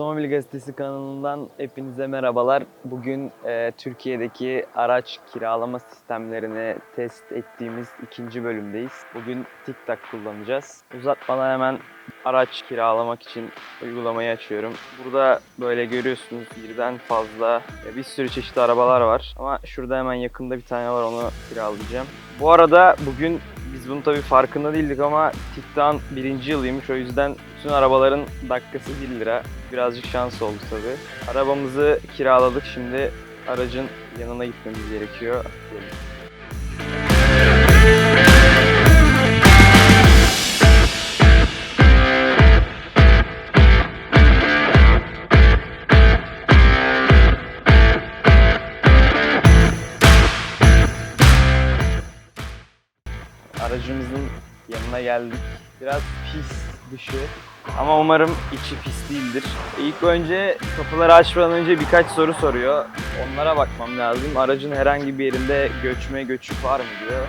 Otomobil Gazetesi kanalından hepinize merhabalar. Bugün e, Türkiye'deki araç kiralama sistemlerini test ettiğimiz ikinci bölümdeyiz. Bugün TikTok kullanacağız. Uzatmadan hemen araç kiralamak için uygulamayı açıyorum. Burada böyle görüyorsunuz birden fazla bir sürü çeşitli arabalar var. Ama şurada hemen yakında bir tane var onu kiralayacağım. Bu arada bugün bunun tabii farkında değildik ama TikTok'un birinci yılıymış. O yüzden bütün arabaların dakikası 1 lira. Birazcık şans oldu tabii. Arabamızı kiraladık. Şimdi aracın yanına gitmemiz gerekiyor. Aracımızın yanına geldik. Biraz pis dışı ama umarım içi pis değildir. İlk önce kapıları açmadan önce birkaç soru soruyor. Onlara bakmam lazım. Aracın herhangi bir yerinde göçme göçük var mı diyor.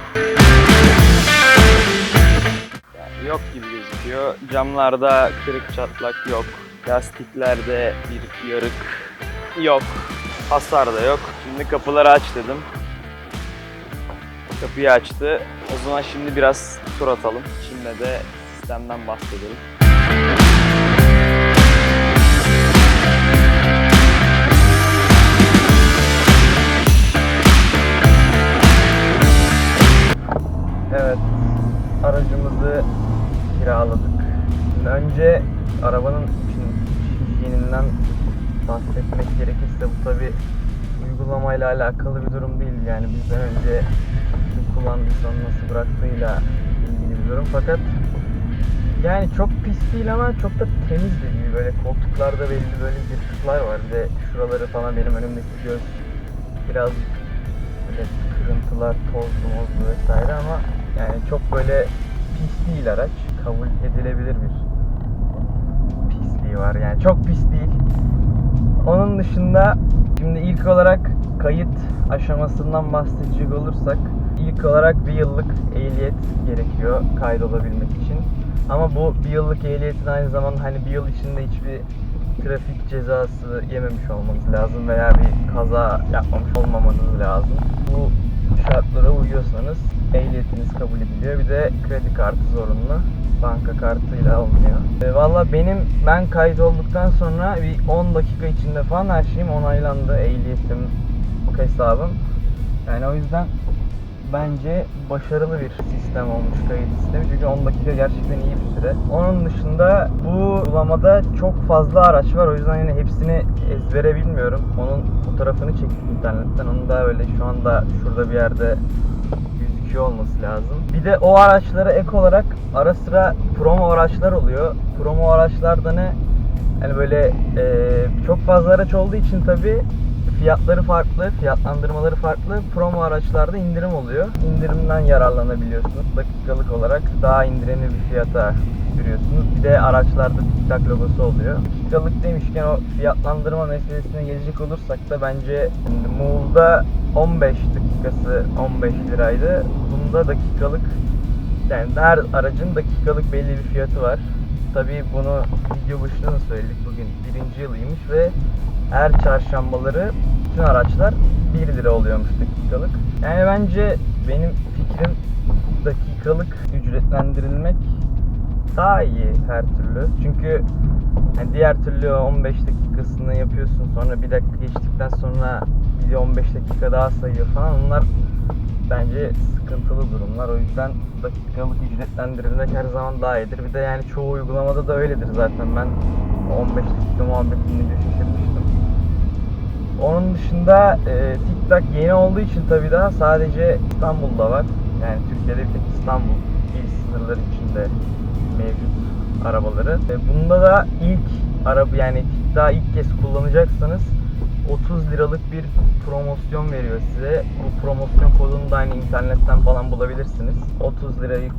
Yani yok gibi gözüküyor. Camlarda kırık çatlak yok. Lastiklerde bir yarık yok. Hasar da yok. Şimdi kapıları aç dedim. Kapıyı açtı. O zaman şimdi biraz tur atalım. Şimdi de sistemden bahsedelim. Evet, aracımızı kiraladık. Şimdi önce arabanın hijyeninden bahsetmek gerekirse bu tabi uygulamayla alakalı bir durum değil. Yani bizden önce kim kullandıysa onu nasıl bıraktığıyla ilgili bir durum. Fakat yani çok pis değil ama çok da temiz de değil. Böyle koltuklarda belli böyle yırtıklar var. Bir de şuraları falan benim önümdeki göz biraz böyle kırıntılar, tozlu mozlu vesaire ama yani çok böyle pis değil araç. Kabul edilebilir bir pisliği var. Yani çok pis değil. Onun dışında şimdi ilk olarak kayıt aşamasından bahsedecek olursak ilk olarak bir yıllık ehliyet gerekiyor kaydolabilmek için. Ama bu bir yıllık ehliyetin aynı zamanda hani bir yıl içinde hiçbir trafik cezası yememiş olmanız lazım veya bir kaza yapmamış olmamanız lazım. Bu şartlara uyuyorsanız ehliyetiniz kabul ediliyor. Bir de kredi kartı zorunlu. Banka kartıyla olmuyor. E, Valla benim ben kayıt olduktan sonra bir 10 dakika içinde falan her şeyim onaylandı. Ehliyetim, hesabım. Yani o yüzden bence başarılı bir sistem olmuş kayıt sistemi. Çünkü 10 dakika gerçekten iyi bir süre. Onun dışında bu uygulamada çok fazla araç var. O yüzden yine hepsini ezbere bilmiyorum. Onun fotoğrafını çektik internetten. Onu da öyle şu anda şurada bir yerde gözüküyor olması lazım. Bir de o araçlara ek olarak ara sıra promo araçlar oluyor. Promo araçlarda ne? Yani böyle e, çok fazla araç olduğu için tabi fiyatları farklı, fiyatlandırmaları farklı. Promo araçlarda indirim oluyor. İndirimden yararlanabiliyorsunuz. Dakikalık olarak daha indirimli bir fiyata sürüyorsunuz. Bir de araçlarda TikTok logosu oluyor. Dakikalık demişken o fiyatlandırma meselesine gelecek olursak da bence Move'da 15 dakikası 15 liraydı. Bunda dakikalık yani her aracın dakikalık belli bir fiyatı var. Tabii bunu video başında da söyledik. Bugün birinci yılıymış ve her çarşambaları bütün araçlar 1 lira oluyormuş dakikalık. Yani bence benim fikrim dakikalık ücretlendirilmek daha iyi her türlü. Çünkü yani diğer türlü 15 dakikasını yapıyorsun sonra bir dakika geçtikten sonra bir de 15 dakika daha sayıyor falan. Onlar bence sıkıntılı durumlar. O yüzden dakikalık ücretlendirilmek her zaman daha iyidir. Bir de yani çoğu uygulamada da öyledir zaten. Ben 15 dakika muhabbetini de şaşırmıştım. Onun dışında e, TikTok yeni olduğu için tabii daha sadece İstanbul'da var. Yani Türkiye'de bir tek İstanbul il sınırları içinde mevcut arabaları. E, bunda da ilk araba yani TikTok'ı ilk kez kullanacaksanız 30 liralık bir promosyon veriyor size. Bu promosyon kodunu da aynı internetten falan bulabilirsiniz. 30 lirayı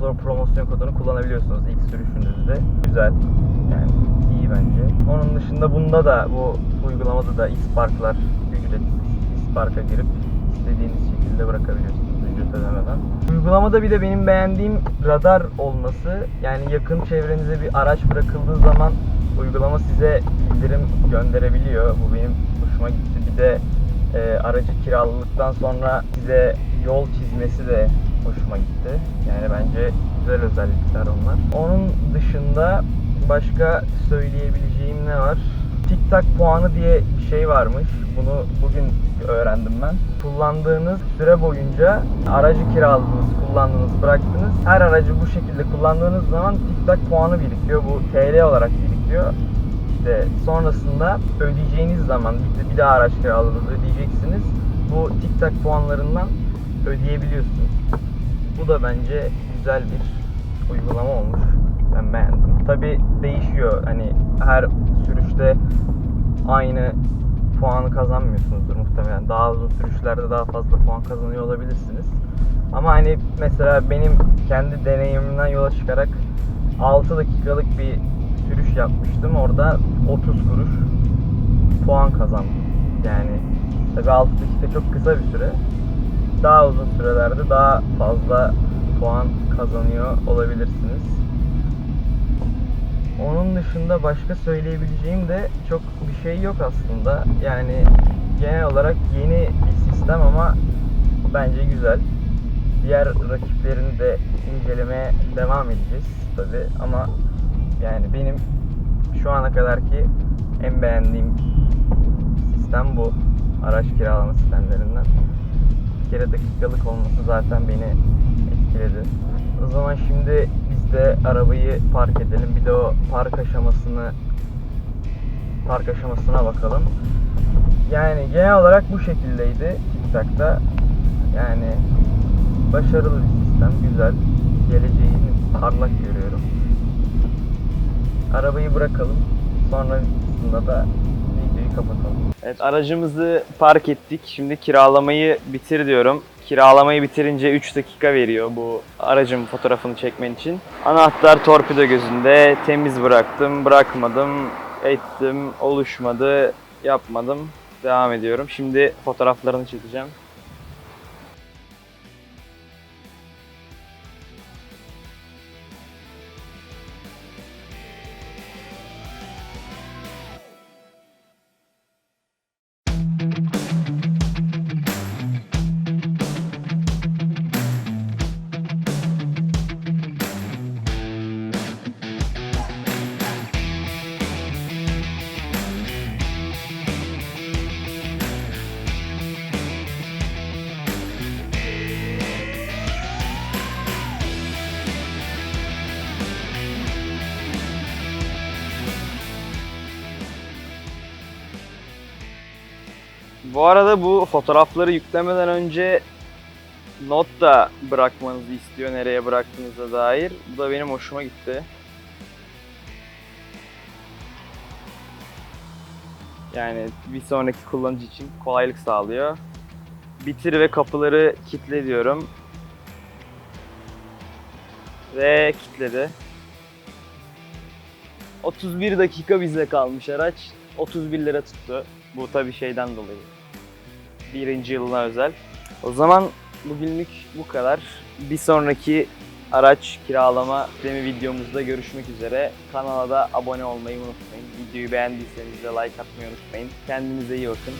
pro- promosyon kodunu kullanabiliyorsunuz ilk sürüşünüzde. Güzel. Yani iyi bence. Onun dışında bunda da bu uygulamada da isparklar ücretsiz. İsparka girip istediğiniz şekilde bırakabiliyorsunuz ücret ödemeden. Uygulamada bir de benim beğendiğim radar olması. Yani yakın çevrenize bir araç bırakıldığı zaman uygulama size bildirim gönderebiliyor. Bu benim hoşuma gitti. Bir de e, aracı kiraladıktan sonra size yol çizmesi de hoşuma gitti. Yani bence güzel özellikler onlar. Onun dışında başka söyleyebileceğim ne var? TikTok puanı diye bir şey varmış. Bunu bugün öğrendim ben. Kullandığınız süre boyunca aracı kiraladınız, kullandınız, bıraktınız. Her aracı bu şekilde kullandığınız zaman TikTok puanı birikiyor. Bu TL olarak birikiyor. İşte sonrasında ödeyeceğiniz zaman bir, bir daha araç kiraladınız ödeyeceksiniz. Bu TikTok puanlarından ödeyebiliyorsunuz. Bu da bence güzel bir uygulama olmuş. Ben beğendim. Tabi değişiyor. Hani her sürüşte aynı puanı kazanmıyorsunuzdur muhtemelen. Daha uzun sürüşlerde daha fazla puan kazanıyor olabilirsiniz. Ama hani mesela benim kendi deneyimimden yola çıkarak 6 dakikalık bir sürüş yapmıştım. Orada 30 kuruş puan kazandım. Yani tabii 6 dakika çok kısa bir süre. Daha uzun sürelerde daha fazla puan kazanıyor olabilirsiniz. Onun dışında başka söyleyebileceğim de çok bir şey yok aslında. Yani genel olarak yeni bir sistem ama bence güzel. Diğer rakiplerini de incelemeye devam edeceğiz tabi ama yani benim şu ana kadarki en beğendiğim sistem bu. Araç kiralama sistemlerinden. Bir kere dakikalık olması zaten beni etkiledi. O zaman şimdi biz de arabayı park edelim. Bir de o park aşamasını park aşamasına bakalım. Yani genel olarak bu şekildeydi TikTok'ta. Yani başarılı bir sistem, güzel. Geleceğini parlak görüyorum. Arabayı bırakalım. Sonrasında da videoyu kapatalım. Evet aracımızı park ettik. Şimdi kiralamayı bitir diyorum. Kiralamayı bitirince 3 dakika veriyor bu aracın fotoğrafını çekmen için. Anahtar torpido gözünde. Temiz bıraktım, bırakmadım, ettim, oluşmadı, yapmadım. Devam ediyorum. Şimdi fotoğraflarını çekeceğim. Bu arada bu fotoğrafları yüklemeden önce not da bırakmanızı istiyor nereye bıraktığınıza dair. Bu da benim hoşuma gitti. Yani bir sonraki kullanıcı için kolaylık sağlıyor. Bitir ve kapıları kilitle diyorum. Ve kilitledi. 31 dakika bize kalmış araç. 31 lira tuttu. Bu tabii şeyden dolayı. Birinci yılına özel. O zaman bugünlük bu kadar. Bir sonraki araç kiralama sistemi videomuzda görüşmek üzere. Kanala da abone olmayı unutmayın. Videoyu beğendiyseniz de like atmayı unutmayın. Kendinize iyi bakın.